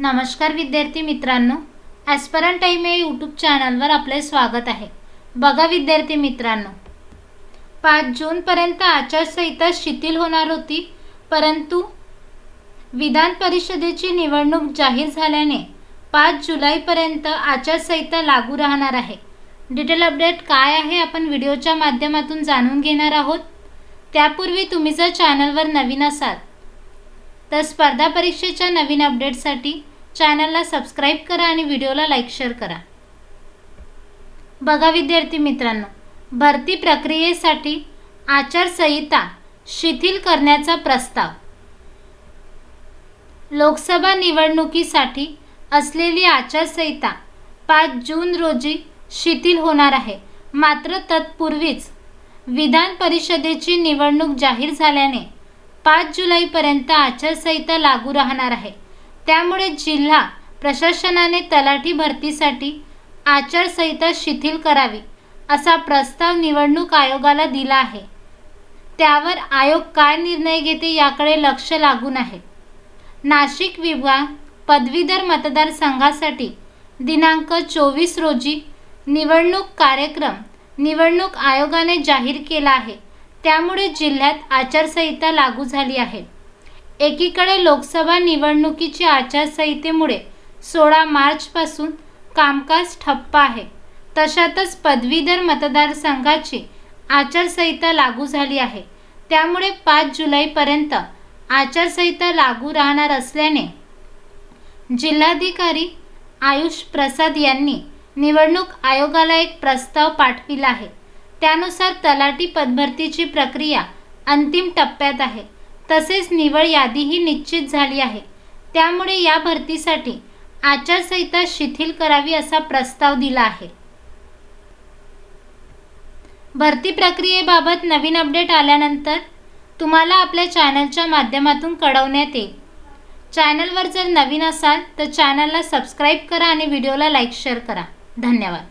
नमस्कार विद्यार्थी मित्रांनो ॲस्परन टाईम या यूट्यूब चॅनलवर आपले स्वागत आहे. बघा विद्यार्थी मित्रांनो पाच जूनपर्यंत आचारसंहिता शिथिल होणार होती परंतु विधान परिषदेची निवडणूक जाहीर झाल्याने पाच जुलैपर्यंत आचारसंहिता लागू राहणार आहे. डिटेल अपडेट काय आहे आपण व्हिडिओच्या माध्यमातून जाणून घेणार आहोत. त्यापूर्वी तुम्ही जर चॅनलवर नवीन असाल तर स्पर्धा परीक्षेच्या नवीन अपडेटसाठी चॅनलला सबस्क्राईब करा आणि व्हिडिओला लाईक शेअर करा. बघा विद्यार्थी मित्रांनो भरती प्रक्रियेसाठी आचारसंहिता शिथिल करण्याचा प्रस्ताव. लोकसभा निवडणुकीसाठी असलेली आचारसंहिता पाच जून रोजी शिथिल होणार आहे. मात्र तत्पूर्वीच विधान परिषदेची निवडणूक जाहीर झाल्याने पाच जुलैपर्यंत आचारसंहिता लागू राहणार आहे. त्यामुळे जिल्हा प्रशासनाने तलाठी भरतीसाठी आचारसंहिता शिथिल करावी असा प्रस्ताव निवडणूक आयोगाला दिला आहे. त्यावर आयोग काय निर्णय घेते याकडे लक्ष लागून आहे. नाशिक विभाग पदवीधर मतदारसंघासाठी दिनांक चोवीस रोजी निवडणूक कार्यक्रम निवडणूक आयोगाने जाहीर केला आहे. त्यामुळे जिल्ह्यात आचारसंहिता लागू झाली आहे. एकीकडे लोकसभा निवडणुकीची आचारसंहितेमुळे सोळा मार्चपासून कामकाज ठप्प आहे. तशातच पदवीधर मतदारसंघाची आचारसंहिता लागू झाली आहे. त्यामुळे पाच जुलैपर्यंत आचारसंहिता लागू राहणार असल्याने जिल्हाधिकारी आयुष प्रसाद यांनी निवडणूक आयोगाला एक प्रस्ताव पाठविला आहे. त्यानुसार तलाठी पदभरतीची प्रक्रिया अंतिम टप्प्यात आहे. तसेच निवड यादीही निश्चित झाली आहे. त्यामुळे या भरतीसाठी आचारसंहिता शिथिल करावी असा प्रस्ताव दिला आहे. भरती प्रक्रियेबाबत नवीन अपडेट आल्यानंतर तुम्हाला आपल्या चॅनलच्या माध्यमातून कळवण्यात येईल. चॅनलवर जर नवीन असाल तर चॅनलला सबस्क्राईब करा आणि व्हिडिओला लाईक शेअर करा. धन्यवाद.